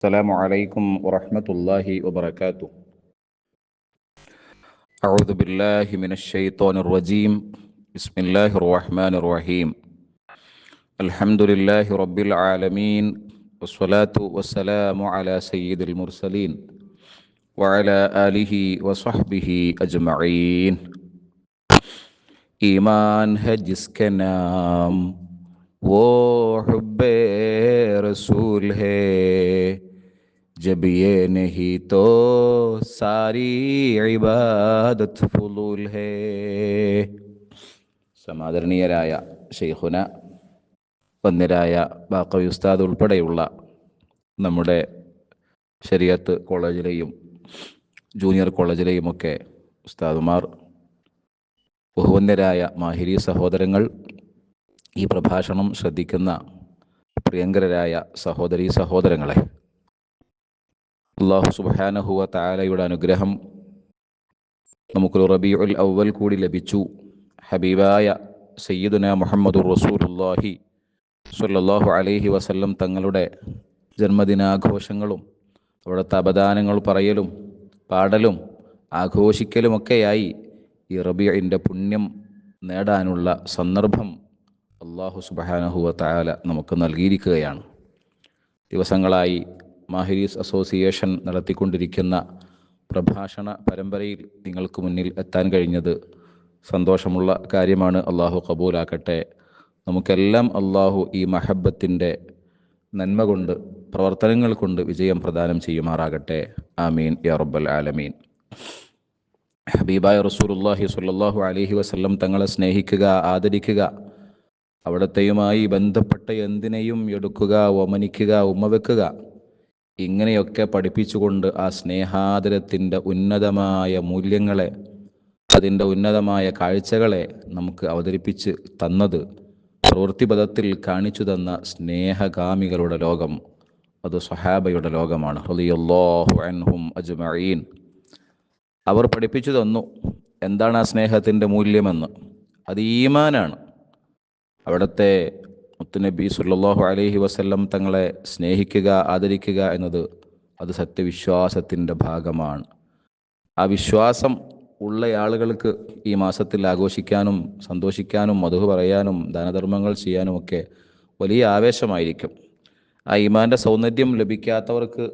السلام عليكم ورحمة الله وبركاته. أعوذ بالله من الشيطان الرجيم. بسم الله الرحمن الرحيم. الحمد لله رب العالمين والصلاة والسلام على سيد المرسلين وعلى آله وصحبه أجمعين. إيمان هجس كنام وحب رسول ہے जब ये नहीं तो सारी इबादत फुलूल है സമാദരണീയരായ ഷെയ്ഖുന വന്യരായ ബാക്കവി ഉസ്താദ് ഉൾപ്പെടെയുള്ള നമ്മുടെ ശരിയത്ത് കോളേജിലെയും ജൂനിയർ കോളേജിലെയും ഒക്കെ ഉസ്താദുമാർ ബഹുവന്യരായ മാഹിരി സഹോദരങ്ങൾ ഈ പ്രഭാഷണം ശ്രദ്ധിക്കുന്ന പ്രിയങ്കരരായ സഹോദരി സഹോദരങ്ങളെ അള്ളാഹു സുബാനഹുവ താലയുടെ അനുഗ്രഹം നമുക്കൊരു റബിയുൽ അവൽ കൂടി ലഭിച്ചു. ഹബീബായ സയ്യിദുന മുഹമ്മദുർ റസൂലുല്ലാഹി സ്വല്ലല്ലാഹു അലൈഹി വസല്ലം തങ്ങളുടെ ജന്മദിനാഘോഷങ്ങളും അവിടുത്തെ അപദാനങ്ങൾ പറയലും പാടലും ആഘോഷിക്കലുമൊക്കെയായി ഈ റബിയുടെ പുണ്യം നേടാനുള്ള സന്ദർഭം അള്ളാഹു സുബാനഹുവ താല നമുക്ക് നൽകിയിരിക്കുകയാണ്. ദിവസങ്ങളായി മാഹിരീസ് അസോസിയേഷൻ നടത്തിക്കൊണ്ടിരിക്കുന്ന പ്രഭാഷണ പരമ്പരയിൽ നിങ്ങൾക്ക് മുന്നിൽ എത്താൻ കഴിഞ്ഞത് സന്തോഷമുള്ള കാര്യമാണ്. അള്ളാഹു കബൂലാക്കട്ടെ നമുക്കെല്ലാം അള്ളാഹു ഈ മഹബത്തിന്റെ നന്മ കൊണ്ട് പ്രവർത്തനങ്ങൾ കൊണ്ട് വിജയം പ്രദാനം ചെയ്യുമാറാകട്ടെ. ആമീൻ. യാ റബ്ബൽ ആലമീൻ. ഹബീബായ റസൂലുല്ലാഹി സുല്ലാഹു അലഹി വസ്ല്ലം തങ്ങളെ സ്നേഹിക്കുക ആദരിക്കുക. അവിടത്തെയുമായി ബന്ധപ്പെട്ട എന്തിനേയും എടുക്കുക ഒമനിക്കുക ഉമ്മ വെക്കുക ഇങ്ങനെയൊക്കെ പഠിപ്പിച്ചുകൊണ്ട് ആ സ്നേഹാദരത്തിന്റെ ഉന്നതമായ മൂല്യങ്ങളെ അതിന്റെ ഉന്നതമായ കാഴ്ചകളെ നമുക്ക് അവതരിപ്പിച്ച് തന്നത് പ്രവൃത്തിപഥത്തിൽ കാണിച്ചു തന്ന സ്നേഹകാമികളുടെ ലോകം അത് സ്വഹാബയുടെ ലോകമാണ്. റളിയല്ലാഹു അൻഹും അജ്മഈൻ. അവർ പഠിപ്പിച്ചു തന്നു എന്താണ് ആ സ്നേഹത്തിന്റെ മൂല്യമെന്ന്. അത് ഈമാനാണ്. അവിടുത്തെ മുത്തുനബി സുല്ലാഹു അലഹി വസ്ല്ലം തങ്ങളെ സ്നേഹിക്കുക ആദരിക്കുക എന്നത് അത് സത്യവിശ്വാസത്തിന്റെ ഭാഗമാണ്. ആ വിശ്വാസം ഉള്ള ആളുകൾക്ക് ഈ മാസത്തിൽ ആഘോഷിക്കാനും സന്തോഷിക്കാനും മധു പറയാനും ദാനധർമ്മങ്ങൾ ചെയ്യാനും ഒക്കെ വലിയ ആവേശമായിരിക്കും. ആ ഈമാന്റെ സൗന്ദര്യം ലഭിക്കാത്തവർക്ക്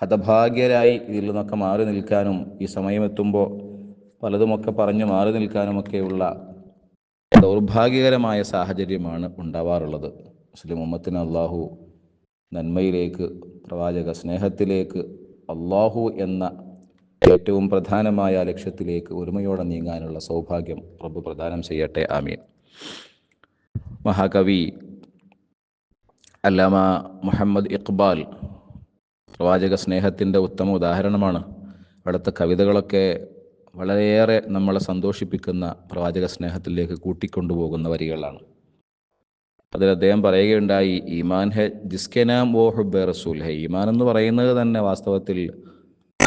ഹതഭാഗ്യരായി ഇതിൽ നിന്നൊക്കെ മാറി നിൽക്കാനും ഈ സമയമെത്തുമ്പോൾ പലതുമൊക്കെ പറഞ്ഞ് മാറി നിൽക്കാനുമൊക്കെയുള്ള ദൗർഭാഗ്യകരമായ സാഹചര്യമാണ് ഉണ്ടാവാറുള്ളത്. മുസ്ലിം ഉമ്മത്തിന് അള്ളാഹു നന്മയിലേക്ക് പ്രവാചക സ്നേഹത്തിലേക്ക് അള്ളാഹു എന്ന ഏറ്റവും പ്രധാനമായ ലക്ഷ്യത്തിലേക്ക് ഒരുമയോടെ നീങ്ങാനുള്ള സൗഭാഗ്യം റബ്ബ് പ്രദാനം ചെയ്യട്ടെ. ആമീൻ. മഹാകവി അല്ലാമ മുഹമ്മദ് ഇക്ബാൽ പ്രവാചക സ്നേഹത്തിന്റെ ഉത്തമ ഉദാഹരണമാണ്. അവിടുത്തെ കവിതകളൊക്കെ വളരെയേറെ നമ്മളെ സന്തോഷിപ്പിക്കുന്ന പ്രവാചക സ്നേഹത്തിലേക്ക് കൂട്ടിക്കൊണ്ടുപോകുന്ന വരികളാണ്. അതിൽ അദ്ദേഹം പറയുകയുണ്ടായി ഈമാൻ ഹെ ജിസ്കെനാം ഓ ഹുബെ റസൂൽ ഹെ. ഈമാൻ എന്ന് പറയുന്നത് തന്നെ വാസ്തവത്തിൽ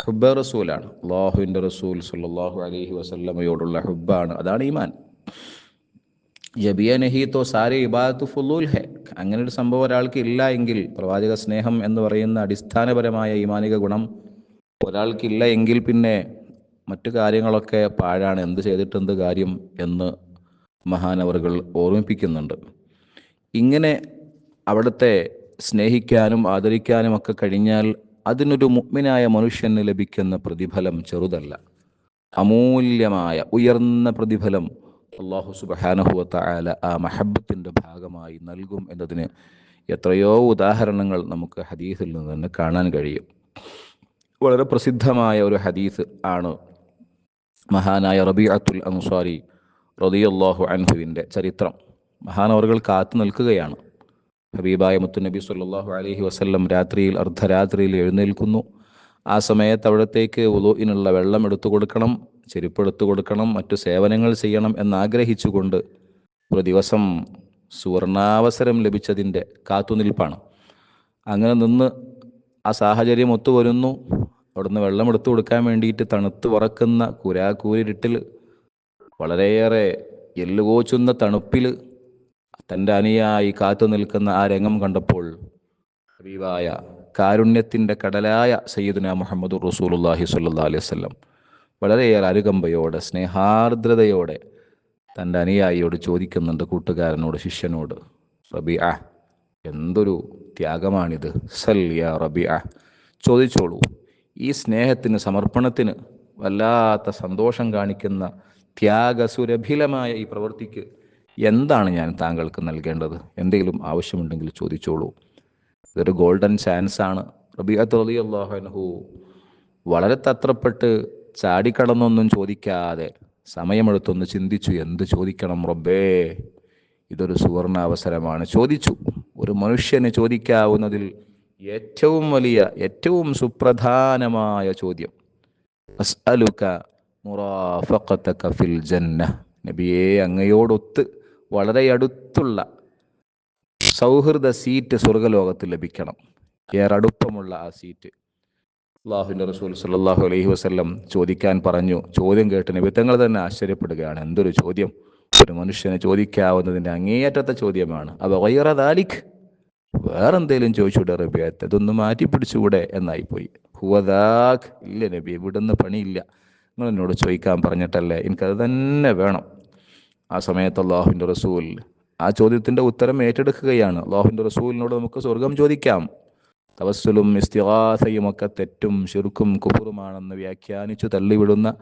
ഹുബെ റസൂലാണ്. അള്ളാഹുവിന്റെ റസൂൽ സുല്ലാഹു അലഹി വസല്ലമയോടുള്ള ഹുബാണ് അതാണ് ഈമാൻ. ജബിയ നഹി തോ സാരി ഇബാദത്ത് ഫുലൂൽ ഹെ. അങ്ങനെ ഒരു സംഭവം ഒരാൾക്ക് ഇല്ല എങ്കിൽ പ്രവാചക സ്നേഹം എന്ന് പറയുന്ന അടിസ്ഥാനപരമായ ഈമാനിക ഗുണം ഒരാൾക്കില്ല എങ്കിൽ പിന്നെ മറ്റു കാര്യങ്ങളൊക്കെ പാഴാണ്. എന്ത് ചെയ്തിട്ടെന്ത് കാര്യം എന്ന് മഹാനവറുകൾ ഓർമ്മിപ്പിക്കുന്നുണ്ട്. ഇങ്ങനെ അവിടുത്തെ സ്നേഹിക്കാനും ആദരിക്കാനും ഒക്കെ കഴിഞ്ഞാൽ അതിനൊരു മുഗ്മിനായ മനുഷ്യന് ലഭിക്കുന്ന പ്രതിഫലം ചെറുതല്ല. അമൂല്യമായ ഉയർന്ന പ്രതിഫലം അള്ളാഹു സുബഹാനഹുവത്ത ആല ആ മഹബത്തിന്റെ ഭാഗമായി നൽകും എന്നതിന് എത്രയോ ഉദാഹരണങ്ങൾ നമുക്ക് ഹദീസിൽ നിന്ന് തന്നെ കാണാൻ കഴിയും. വളരെ പ്രസിദ്ധമായ ഒരു ഹദീസ് ആണ് മഹാനായ റബീഅത്തുൽ അൻസാരി റതിയല്ലാഹു അൻഹുവിന്റെ ചരിത്രം. മഹാനവറുകൾ കാത്തു നിൽക്കുകയാണ്. ഹബീബായ മുത്തുനബി സല്ലാഹു അലഹി വസ്ല്ലം രാത്രിയിൽ അർദ്ധരാത്രിയിൽ എഴുന്നേൽക്കുന്നു. ആ സമയത്ത് അവിടത്തേക്ക് ഉലോയിനുള്ള വെള്ളം എടുത്തു കൊടുക്കണം ചെരുപ്പ് എടുത്തു കൊടുക്കണം മറ്റു സേവനങ്ങൾ ചെയ്യണം എന്നാഗ്രഹിച്ചുകൊണ്ട് ഒരു ദിവസം സുവർണാവസരം ലഭിച്ചതിന്റെ കാത്തുനിൽപ്പാണ്. അങ്ങനെ നിന്ന് ആ സാഹചര്യം ഒത്തുവരുന്നു. അവിടുന്ന് വെള്ളം എടുത്തു കൊടുക്കാൻ വേണ്ടിയിട്ട് തണുത്ത് പറക്കുന്ന കുരാക്കൂരിട്ടിൽ വളരെയേറെ എല്ലുകോച്ചുന്ന തണുപ്പിൽ തന്റെ അനിയായി കാത്തു നിൽക്കുന്ന ആ രംഗം കണ്ടപ്പോൾ ഹബീബായ കാരുണ്യത്തിന്റെ കടലായ സയ്യിദുന മുഹമ്മദ് റസൂലുല്ലാഹി സല്ലാ അലൈഹി വസല്ലം വളരെയേറെ അനുകമ്പയോടെ സ്നേഹാർദ്രതയോടെ തന്റെ അനുയായിയോട് ചോദിക്കുന്നുണ്ട് കൂട്ടുകാരനോട് ശിഷ്യനോട്. റബി ആ എന്തൊരു ത്യാഗമാണിത്. സൽ യാ ആ ചോദിച്ചോളൂ. ഈ സ്നേഹത്തിന് സമർപ്പണത്തിന് വല്ലാത്ത സന്തോഷം കാണിക്കുന്ന ത്യാഗസുരഭിലമായ ഈ പ്രവൃത്തിക്ക് എന്താണ് ഞാൻ താങ്കൾക്ക് നൽകേണ്ടത്? എന്തെങ്കിലും ആവശ്യമുണ്ടെങ്കിൽ ചോദിച്ചോളൂ. ഇതൊരു ഗോൾഡൻ ചാൻസ് ആണ്. റബിഅത്ത് അലി അള്ളാഹുനഹു വളരെ തത്രപ്പെട്ട് ചാടിക്കടന്നൊന്നും ചോദിക്കാതെ സമയമെടുത്തൊന്ന് ചിന്തിച്ചു എന്ത് ചോദിക്കണം റബ്ബേ? ഇതൊരു സുവർണ അവസരമാണ് ചോദിച്ചു. ഒരു മനുഷ്യന് ചോദിക്കാവുന്നതിൽ ഏറ്റവും വലിയ ഏറ്റവും സുപ്രധാനമായ ചോദ്യം. അസ്അലുക മുറാഫഖതക ഫിൽ ജന്ന നബിയെ അങ്ങയോടൊത്ത് വളരെ അടുത്തുള്ള സൗഹൃദ സീറ്റ് സ്വർഗലോകത്ത് ലഭിക്കണം. ഏറെ അടുപ്പമുള്ള ആ സീറ്റ്. അള്ളാഹുവിന്റെ റസൂൽ സല്ലാഹു അലൈഹി വസ്ല്ലം ചോദിക്കാൻ പറഞ്ഞു. ചോദ്യം കേട്ട് നിമിത്തങ്ങൾ തന്നെ ആശ്ചര്യപ്പെടുകയാണ്. എന്തൊരു ചോദ്യം? ഒരു മനുഷ്യനെ ചോദിക്കാവുന്നതിന്റെ അങ്ങേയറ്റത്തെ ചോദ്യമാണ്. അവ വയ്യറദാലിഖ് വേറെന്തേലും ചോദിച്ചൂടെ റബിയത്ത് അതൊന്ന് മാറ്റി പിടിച്ചുകൂടെ? എന്നായിപ്പോയി. ഹുവദാഖ് ഇല്ല നബി ഇവിടുന്ന് പണിയില്ല. നിങ്ങൾ എന്നോട് ചോദിക്കാൻ പറഞ്ഞിട്ടല്ലേ? എനിക്കത് തന്നെ വേണം. ആ സമയത്ത് അള്ളാഹുവിന്റെ റസൂൽ ആ ചോദ്യത്തിന്റെ ഉത്തരം ഏറ്റെടുക്കുകയാണ്. അള്ളാഹുവിന്റെ റസൂലിനോട് നമുക്ക് സ്വർഗം ചോദിക്കാം. തവസ്സുലും ഇസ്തിഹാസയും ഒക്കെ തെറ്റും ശിർക്കും കുഫുറുമാണെന്ന് വ്യാഖ്യാനിച്ചു തള്ളിവിടുന്ന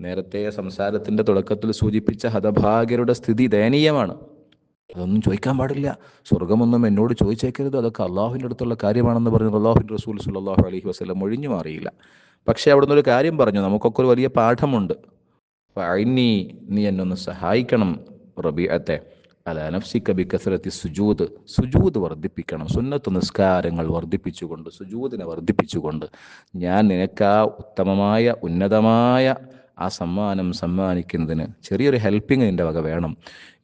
നേരത്തെ സംസാരത്തിന്റെ തുടക്കത്തിൽ സൂചിപ്പിച്ച ഹതഭാഗ്യരുടെ സ്ഥിതി ദയനീയമാണ്. അതൊന്നും ചോദിക്കാൻ പാടില്ല. സ്വർഗമൊന്നും എന്നോട് ചോദിച്ചേക്കരുത്. അതൊക്കെ അള്ളാഹുവിന്റെ അടുത്തുള്ള കാര്യമാണെന്ന് പറഞ്ഞു അള്ളാഹുവിന്റെ റസൂൽ സുല്ലാഹു അലഹി വസ്ലം ഒഴിഞ്ഞു മാറിയില്ല. പക്ഷേ അവിടെ ഒരു കാര്യം പറഞ്ഞു. നമുക്കൊക്കെ ഒരു വലിയ പാഠമുണ്ട്. അയിനി നീ എന്നൊന്ന് സഹായിക്കണം റബിയത്തെ അല നഫ്സി ബി കസരത്തി സുജൂദ്. സുജൂദ് വർദ്ധിപ്പിക്കണം. സുന്നത്ത് നിസ്കാരങ്ങൾ വർദ്ധിപ്പിച്ചുകൊണ്ട് സുജൂദിനെ വർദ്ധിപ്പിച്ചുകൊണ്ട് ഞാൻ നിനക്കാ ഉത്തമമായ ഉന്നതമായ ആ സമ്മാനം സമ്മാനിക്കുന്നതിന് ചെറിയൊരു ഹെൽപ്പിംഗ് എന്റെ വക വേണം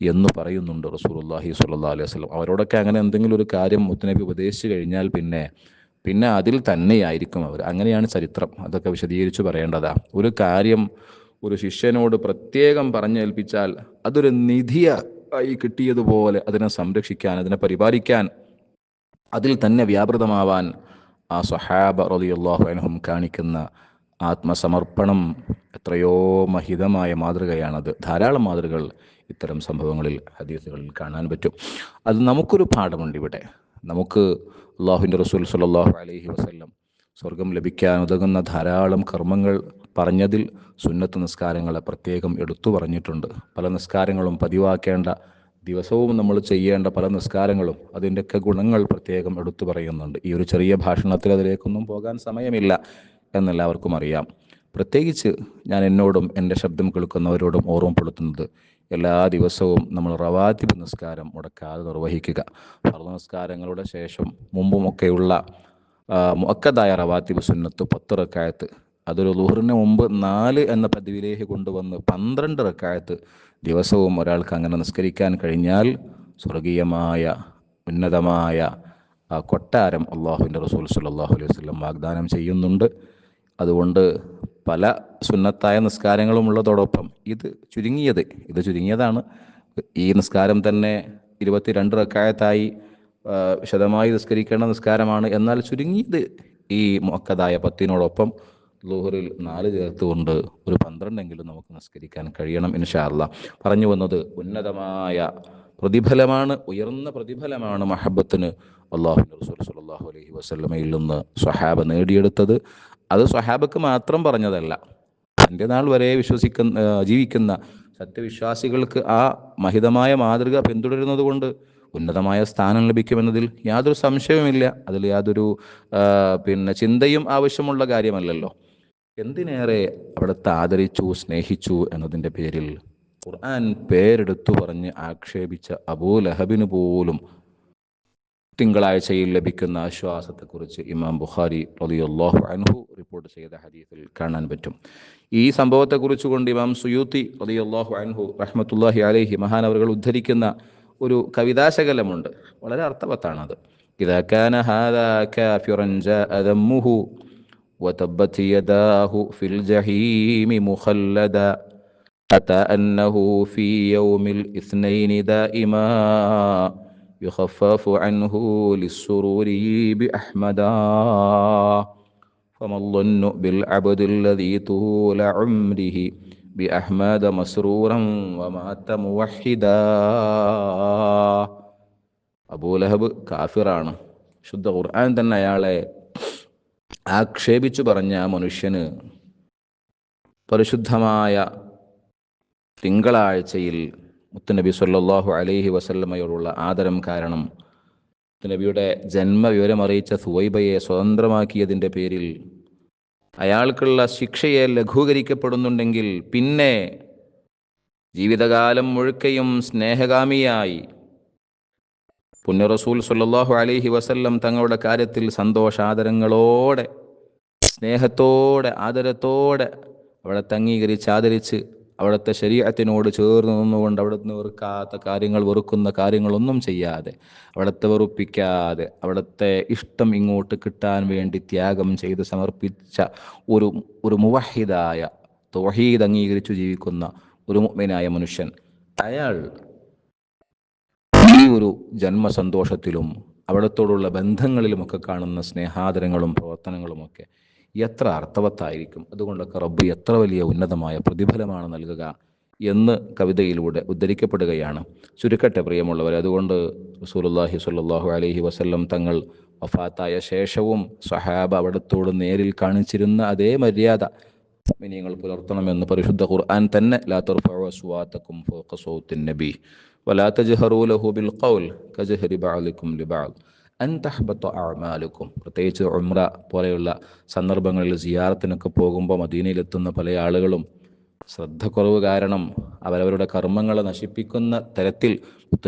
എന്ന് പറയുന്നുണ്ട് റസൂലുള്ളാഹി സുല്ലാ അലൈഹി വസ്ലം അവരോടൊക്കെ അങ്ങനെ എന്തെങ്കിലും ഒരു കാര്യം മുത്തനബി ഉപദേശിച്ചു കഴിഞ്ഞാൽ പിന്നെ പിന്നെ അതിൽ തന്നെയായിരിക്കും അവർ. അങ്ങനെയാണ് ചരിത്രം. അതൊക്കെ വിശദീകരിച്ച് പറയേണ്ടതാ. ഒരു കാര്യം ഒരു ശിഷ്യനോട് പ്രത്യേകം പറഞ്ഞേൽപ്പിച്ചാൽ അതൊരു നിധിയ ആയി കിട്ടിയതുപോലെ അതിനെ സംരക്ഷിക്കാൻ അതിനെ പരിപാലിക്കാൻ അതിൽ തന്നെ വ്യാപൃതമാവാൻ ആ സഹാബ അൻഹും കാണിക്കുന്ന ആത്മസമർപ്പണം എത്രയോ മഹിതമായ മാതൃകയാണത്. ധാരാളം മാതൃകകൾ ഇത്തരം സംഭവങ്ങളിൽ ഹദീസുകളിൽ കാണാൻ പറ്റും. അത് നമുക്കൊരു പാഠമുണ്ട് ഇവിടെ. നമുക്ക് അള്ളാഹുവിന്റെ റസൂൽ സല്ലാഹു അലൈഹി വസ്ല്ലം സ്വർഗം ലഭിക്കാൻ ഉതകുന്ന ധാരാളം കർമ്മങ്ങൾ പറഞ്ഞതിൽ സുന്നത്ത് നിസ്കാരങ്ങളെ പ്രത്യേകം എടുത്തു പറഞ്ഞിട്ടുണ്ട്. പല നിസ്കാരങ്ങളും പതിവാക്കേണ്ട ദിവസവും നമ്മൾ ചെയ്യേണ്ട പല നിസ്കാരങ്ങളും അതിന്റെയൊക്കെ ഗുണങ്ങൾ പ്രത്യേകം എടുത്തു പറയുന്നുണ്ട്. ഈ ഒരു ചെറിയ ഭാഷണത്തിൽ അതിലേക്കൊന്നും പോകാൻ സമയമില്ല. എന്നെല്ലാവർക്കും അറിയാം. പ്രത്യേകിച്ച് ഞാൻ എന്നോടും എന്റെ ശബ്ദം കേൾക്കുന്നവരോടും ഓർമ്മപ്പെടുത്തുന്നത് എല്ലാ ദിവസവും നമ്മൾ റവാത്തിബ് നിസ്കാരം മുടക്കാതെ നിർവഹിക്കുക. ഫർദ് നിസ്കാരങ്ങളുടെ ശേഷം മുമ്പുമൊക്കെയുള്ള മുക്കതായ റവാത്തിബ് സുന്നത്ത് പത്ത് റക്കായത്ത് അതൊരു ലുഹറിന് മുമ്പ് നാല് എന്ന പദവിയിലേക്ക് കൊണ്ടുവന്ന് പന്ത്രണ്ട് റക്കായത്ത് ദിവസവും ഒരാൾക്ക് അങ്ങനെ നിസ്കരിക്കാൻ കഴിഞ്ഞാൽ സ്വർഗീയമായ ഉന്നതമായ കൊട്ടാരം അള്ളാഹുവിന്റെ റസൂൽ സല്ലാഹു അലൈഹി വസ്ലം വാഗ്ദാനം ചെയ്യുന്നുണ്ട്. അതുകൊണ്ട് പല സുന്നത്തായ നിസ്കാരങ്ങളും ഉള്ളതോടൊപ്പം ഇത് ചുരുങ്ങിയത് ഇത് ചുരുങ്ങിയതാണ്. ഈ നിസ്കാരം തന്നെ ഇരുപത്തിരണ്ട് റക്കായത്തായി വിശദമായി നിസ്കരിക്കേണ്ട നിസ്കാരമാണ്. എന്നാൽ ചുരുങ്ങിയത് ഈ മൊക്കതായ പത്തിനോടൊപ്പം ലോഹറിൽ നാല് ചേർത്തുകൊണ്ട് ഒരു പന്ത്രണ്ടെങ്കിലും നമുക്ക് നിസ്കരിക്കാൻ കഴിയണം ഇൻഷാല്ല പറഞ്ഞു വന്നത് ഉന്നതമായ പ്രതിഫലമാണ് ഉയർന്ന പ്രതിഫലമാണ് മഹബത്തിന് അള്ളാഹു റസൂൽ വസ്ലമയിൽ നിന്ന് സ്വഹാബ നേടിയെടുത്തത്. അത് സ്വഹാബക്ക് മാത്രം പറഞ്ഞതല്ല. തന്റെ നാൾ വരെ വിശ്വസിക്കുന്ന ജീവിക്കുന്ന സത്യവിശ്വാസികൾക്ക് ആ മഹിതമായ മാതൃക പിന്തുടരുന്നത് കൊണ്ട് ഉന്നതമായ സ്ഥാനം ലഭിക്കുമെന്നതിൽ യാതൊരു സംശയവുമില്ല. അതിൽ യാതൊരു പിന്നെ ചിന്തയും ആവശ്യമുള്ള കാര്യമല്ലല്ലോ. എന്തിനേറെ അവിടുത്തെ ആദരിച്ചു സ്നേഹിച്ചു എന്നതിന്റെ പേരിൽ ഖുർആൻ പേരെടുത്തു പറഞ്ഞ് ആക്ഷേപിച്ച അബൂ ലഹബിന് പോലും തിങ്കളാഴ്ചയിൽ ലഭിക്കുന്ന ആശ്വാസത്തെക്കുറിച്ച് ഇമാം ബുഖാരി റളിയല്ലാഹു അൻഹു റിപ്പോർട്ട് ചെയ്ത ഹദീസിൽ കാണാൻ പറ്റും ഈ സംഭവത്തെക്കുറിച്ച് കൊണ്ട് ഇമാം സുയൂത്തി റളിയല്ലാഹു അൻഹു റഹ്മത്തുല്ലാഹി അലൈഹി മഹാനവറുകൾ ഉദ്ധരിക്കുന്ന ഒരു കവിതാശകലമുണ്ട് വളരെ അർത്ഥവത്താണത് إذا كان هذا كافرا جاء ذمه وتبت يداه في الجحيم مخلدا أتى أنه في يوم الاثنين دائما يخفف عنه للسرور بأحمدا فما الظن بالعبد الذي طول عمره بأحمد مسرورا ومات موحدا അബൂലഹബ് കാഫിറാണ് ശുദ്ധ ഖുർആൻ തന്നെ അയാളെ ആക്ഷേപിച്ചു പറഞ്ഞ ആ മനുഷ്യന് പരിശുദ്ധമായ തിങ്കളാഴ്ചയിൽ മുത്തുനബി സല്ലാഹു അലൈഹി വസല്ലമ്മയോടുള്ള ആദരം കാരണം മുത്തുനബിയുടെ ജന്മവിവരം അറിയിച്ച സുവൈബയെ സ്വതന്ത്രമാക്കിയതിന്റെ പേരിൽ അയാൾക്കുള്ള ശിക്ഷയെ ലഘൂകരിക്കപ്പെടുന്നുണ്ടെങ്കിൽ പിന്നെ ജീവിതകാലം മുഴുക്കയും സ്നേഹകാമിയായി പുണ്യറസൂൽ റസൂൽ സല്ലല്ലാഹു അലൈഹി വസല്ലം തങ്ങളുടെ കാര്യത്തിൽ സന്തോഷാദരങ്ങളോടെ സ്നേഹത്തോടെ ആദരത്തോടെ അവളെ തങ്ങീകരിച്ച് ആദരിച്ച് അവിടുത്തെ ശരീരത്തിനോട് ചേർന്ന് നിന്നുകൊണ്ട് അവിടുന്ന് വെറുക്കാത്ത കാര്യങ്ങൾ വെറുക്കുന്ന കാര്യങ്ങളൊന്നും ചെയ്യാതെ അവിടുത്തെ വെറുപ്പിക്കാതെ അവിടുത്തെ ഇഷ്ടം ഇങ്ങോട്ട് കിട്ടാൻ വേണ്ടി ത്യാഗം ചെയ്ത് സമർപ്പിച്ച ഒരു ഒരു മുവഹിദായ തോഹീദ് അംഗീകരിച്ചു ജീവിക്കുന്ന ഒരു മുഗ്മിനായ മനുഷ്യൻ. അയാൾ ഈ ഒരു ജന്മസന്തോഷത്തിലും അവിടത്തോടുള്ള ബന്ധങ്ങളിലുമൊക്കെ കാണുന്ന സ്നേഹാദരങ്ങളും പ്രവർത്തനങ്ങളുമൊക്കെ എത്ര അർത്ഥവത്തായിരിക്കും? അതുകൊണ്ടൊക്കെ റബ്ബ് എത്ര വലിയ ഉന്നതമായ പ്രതിഫലമാണ് നൽകുക എന്ന് കവിതയിലൂടെ ഉദ്ധരിക്കപ്പെടുകയാണ്. ചുരുക്കട്ടെ പ്രിയമുള്ളവർ അതുകൊണ്ട് റസൂലുള്ളാഹി സ്വല്ലല്ലാഹു അലൈഹി വസല്ലം തങ്ങൾ വഫാത്തായ ശേഷവും സഹാബ അവിടത്തോട് നേരിൽ കാണിച്ചിരുന്ന അതേ മര്യാദ മിനിയങ്ങൾ പുലർത്തണമെന്ന് പരിശുദ്ധ ഖുർആൻ തന്നെ ലാ തർഫഉ ഫൗഖ സൗത്തിൻ നബി വലാ തജ്ഹറൂ ലഹു ബിൽ ഖൗൽ കജഹരി ലിബഅദ് അൻ തഹ്ബത്ത അഅമാലുക്കും. പ്രത്യേകിച്ച് ഉമ്ര പോലെയുള്ള സന്ദർഭങ്ങളിൽ സിയാറത്തിനൊക്കെ പോകുമ്പോൾ മദീനയിലെത്തുന്ന പല ആളുകളും ശ്രദ്ധക്കുറവ് കാരണം അവരവരുടെ കർമ്മങ്ങളെ നശിപ്പിക്കുന്ന തരത്തിൽ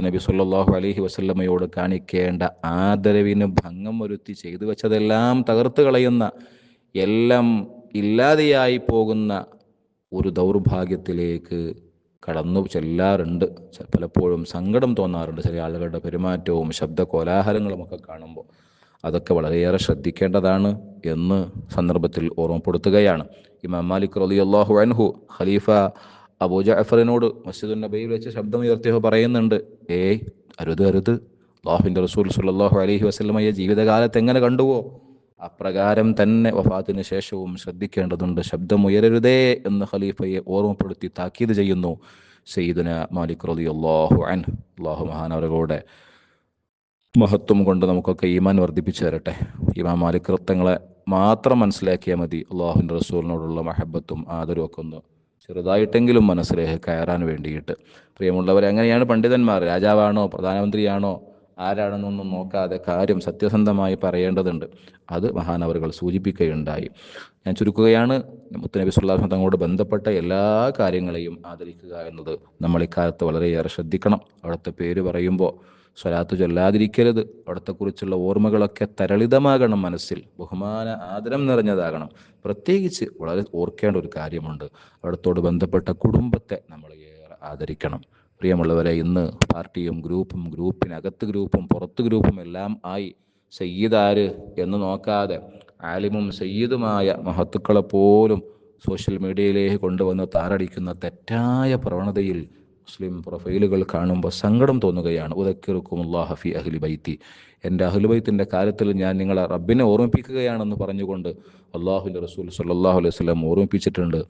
നബി സല്ലല്ലാഹു അലൈഹി വസല്ലമയോട് കാണിക്കേണ്ട ആദരവിന് ഭംഗം വരുത്തി ചെയ്തു വെച്ചതെല്ലാം തകർത്ത് കളയുന്ന എല്ലാം ഇല്ലാതെയായി പോകുന്ന ഒരു ദൗർഭാഗ്യത്തിലേക്ക് കടന്നു ചെല്ലാറുണ്ട്. പലപ്പോഴും സങ്കടം തോന്നാറുണ്ട് ചില ആളുകളുടെ പെരുമാറ്റവും ശബ്ദ കോലാഹലങ്ങളും ഒക്കെ കാണുമ്പോൾ. അതൊക്കെ വളരെയേറെ ശ്രദ്ധിക്കേണ്ടതാണ് എന്ന് സന്ദർഭത്തിൽ ഓർമ്മപ്പെടുത്തുകയാണ്. ഇമാം മാലിക് അള്ളാഹു അൻഹു ഖലീഫ അബൂ ജഅഫറിനോട് മസ്ജിദുൻ നബിയിൽ വെച്ച് ശബ്ദം ഉയർത്തിയോ പറയുന്നുണ്ട് ഏയ് അരുത് അരുത്. അള്ളാഹുവിന്റെ റസൂൽ സുല്ലാഹു അലഹി വസ്ലമയ്യ ജീവിതകാലത്ത് എങ്ങനെ കണ്ടുവോ? അപ്രകാരം തന്നെ വഫാത്തിന് ശേഷവും ശ്രദ്ധിക്കേണ്ടതുണ്ട്. ശബ്ദമുയരരുതേ എന്ന് ഖലീഫയെ ഓർമ്മപ്പെടുത്തി താക്കീത് ചെയ്യുന്നു സെയ്ദുന മാലിക് റളിയല്ലാഹു അൻഹു. അള്ളാഹു മഹാനവരുടെ മഹത്വം കൊണ്ട് നമുക്കൊക്കെ ഈമാൻ വർദ്ധിപ്പിച്ചു തരട്ടെ. ഇമാം മാലിക് തങ്ങളെ മാത്രം മനസ്സിലാക്കിയാൽ മതി. അള്ളാഹുവിന്റെ റസൂലിനോടുള്ള മഹബത്തും ആദരവും ഒക്കെ ഒന്ന് ചെറുതായിട്ടെങ്കിലും മനസ്സിലേക്ക് കയറാൻ വേണ്ടിയിട്ട്. പ്രിയമുള്ളവർ എങ്ങനെയാണ് പണ്ഡിതന്മാർ. രാജാവാണോ പ്രധാനമന്ത്രിയാണോ ആരാണെന്നൊന്നും നോക്കാതെ കാര്യം സത്യസന്ധമായി പറയേണ്ടതുണ്ട്. അത് മഹാനവറുകൾ സൂചിപ്പിക്കുകയുണ്ടായി. ഞാൻ ചുരുക്കുകയാണ്. മുത്തനബി സുല്ലാഹു തങ്ങളോട് ബന്ധപ്പെട്ട എല്ലാ കാര്യങ്ങളെയും ആദരിക്കുക എന്നത് നമ്മൾ ഇക്കാലത്ത് വളരെയേറെ ശ്രദ്ധിക്കണം. അവിടുത്തെ പേര് പറയുമ്പോൾ സ്വലാത്ത് ചൊല്ലാതിരിക്കരുത്. അവിടത്തെക്കുറിച്ചുള്ള ഓർമ്മകളൊക്കെ തരളിതമാകണം മനസ്സിൽ. ബഹുമാന ആദരം നിറഞ്ഞതാകണം. പ്രത്യേകിച്ച് വളരെ ഓർക്കേണ്ട ഒരു കാര്യമുണ്ട്. അവിടത്തോട് ബന്ധപ്പെട്ട കുടുംബത്തെ നമ്മൾ ഏറെ ആദരിക്കണം. പ്രിയമുള്ളവരെ ഇന്ന് പാർട്ടിയും ഗ്രൂപ്പും ഗ്രൂപ്പിനകത്ത് ഗ്രൂപ്പും പുറത്ത് ഗ്രൂപ്പും എല്ലാം ആയി സയ്യിദാര് എന്ന് നോക്കാതെ ആലിമും സയ്യിദുമായ മഹത്തുക്കളെ പോലും സോഷ്യൽ മീഡിയയിലേക്ക് കൊണ്ടുവന്ന് താറടിക്കുന്ന തെറ്റായ പ്രവണതയിൽ മുസ്ലിം പ്രൊഫൈലുകൾ കാണുമ്പോൾ സങ്കടം തോന്നുകയാണ്. ഉദക്കിറുക്കും ഹഫി അഹ്ലി ബൈത്തി. എന്റെ അഹ്ലുബൈത്തിന്റെ കാര്യത്തിൽ ഞാൻ നിങ്ങളെ റബ്ബിനെ ഓർമ്മിപ്പിക്കുകയാണെന്ന് പറഞ്ഞുകൊണ്ട് അള്ളാഹുലി റസൂൽ സല്ലാഹു അലൈഹി വസല്ലം ഓർമ്മിപ്പിച്ചിട്ടുണ്ട്.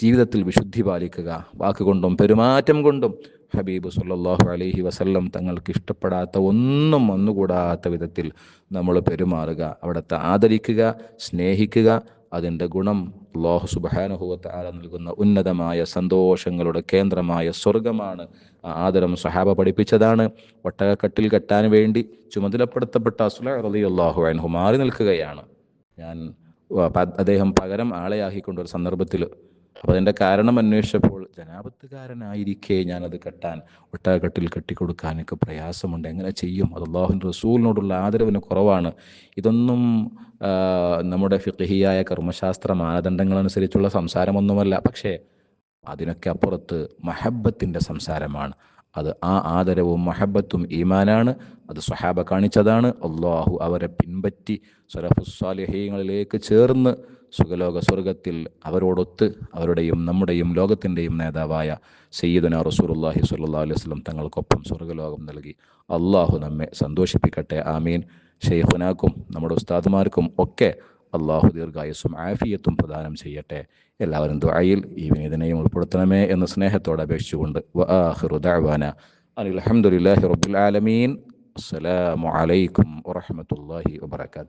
ജീവിതത്തിൽ വിശുദ്ധി പാലിക്കുക വാക്കുകൊണ്ടും പെരുമാറ്റം കൊണ്ടും ഹബീബ് സല്ലല്ലാഹു അലഹി വസല്ലം തങ്ങൾക്ക് ഇഷ്ടപ്പെടാത്ത ഒന്നും ഒന്നുകൂടാത്ത വിധത്തിൽ നമ്മൾ പെരുമാറുക അവിടുത്തെ ആദരിക്കുക സ്നേഹിക്കുക അതിന്റെ ഗുണം അള്ളാഹു സുബാനുഭവത്തെ ആല നൽകുന്ന ഉന്നതമായ സന്തോഷങ്ങളുടെ കേന്ദ്രമായ സ്വർഗമാണ് ആദരം സഹാബ പഠിപ്പിച്ചതാണ്. ഒട്ടകക്കട്ടിൽ കെട്ടാൻ വേണ്ടി ചുമതലപ്പെടുത്തപ്പെട്ട അസുല റലി അള്ളാഹു അൻഹു മാറി നിൽക്കുകയാണ്. ഞാൻ അദ്ദേഹം പകരം ആളെയാക്കിക്കൊണ്ടൊരു സന്ദർഭത്തിൽ അപ്പോൾ അതിന്റെ കാരണം അന്വേഷിച്ചപ്പോൾ ജനാപത്തുകാരനായിരിക്കെ ഞാനത് കെട്ടാൻ ഒട്ടകക്കെട്ടിൽ കെട്ടിക്കൊടുക്കാനൊക്കെ പ്രയാസമുണ്ട്. എങ്ങനെ ചെയ്യും? അത് റസൂലിനോടുള്ള ആദരവിന് കുറവാണ്. ഇതൊന്നും നമ്മുടെ ഫിഖഹിയായ കർമ്മശാസ്ത്ര മാനദണ്ഡങ്ങൾ അനുസരിച്ചുള്ള സംസാരമൊന്നുമല്ല. പക്ഷേ അതിനൊക്കെ അപ്പുറത്ത് മഹബത്തിന്റെ സംസാരമാണ്. അത് ആ ആദരവും മഹബത്തും ഈമാനാണ്. അത് സ്വഹാബ കാണിച്ചതാണ്. അള്ളാഹു അവരെ പിൻപറ്റി സലഫുസ്സാലിഹീങ്ങളിലേക്ക് ചേർന്ന് സുഖലോക സ്വർഗത്തിൽ അവരോടൊത്ത് അവരുടെയും നമ്മുടെയും ലോകത്തിന്റെയും നേതാവായ സയ്യിദന റസൂലുള്ളാഹി സുല്ലാ അലൈഹി വസല്ലം തങ്ങൾക്കൊപ്പം സ്വർഗലോകം നൽകി. അള്ളാഹു നമ്മെ സന്തോഷിപ്പിക്കട്ടെ. ആമീൻ. ഷെയ്ഫുനാക്കും നമ്മുടെ ഉസ്താദുമാർക്കും ഒക്കെ അള്ളാഹു ദീർഘായുസ്സും ആഫിയത്തും പ്രദാനം ചെയ്യട്ടെ. എല്ലാവരും ദുആയിൽ ഈ വിനീതനെയും ഉൾപ്പെടുത്തണമേ എന്ന് സ്നേഹത്തോടെ അപേക്ഷിച്ചുകൊണ്ട്. വആഖിറു ദഅവാന അനിൽ അൽഹംദുലില്ലാഹി റബ്ബിൽ ആലമീൻ. അസ്സലാമു അലൈക്കും വറഹ്മത്തുള്ളാഹി വബറകാതുഹു.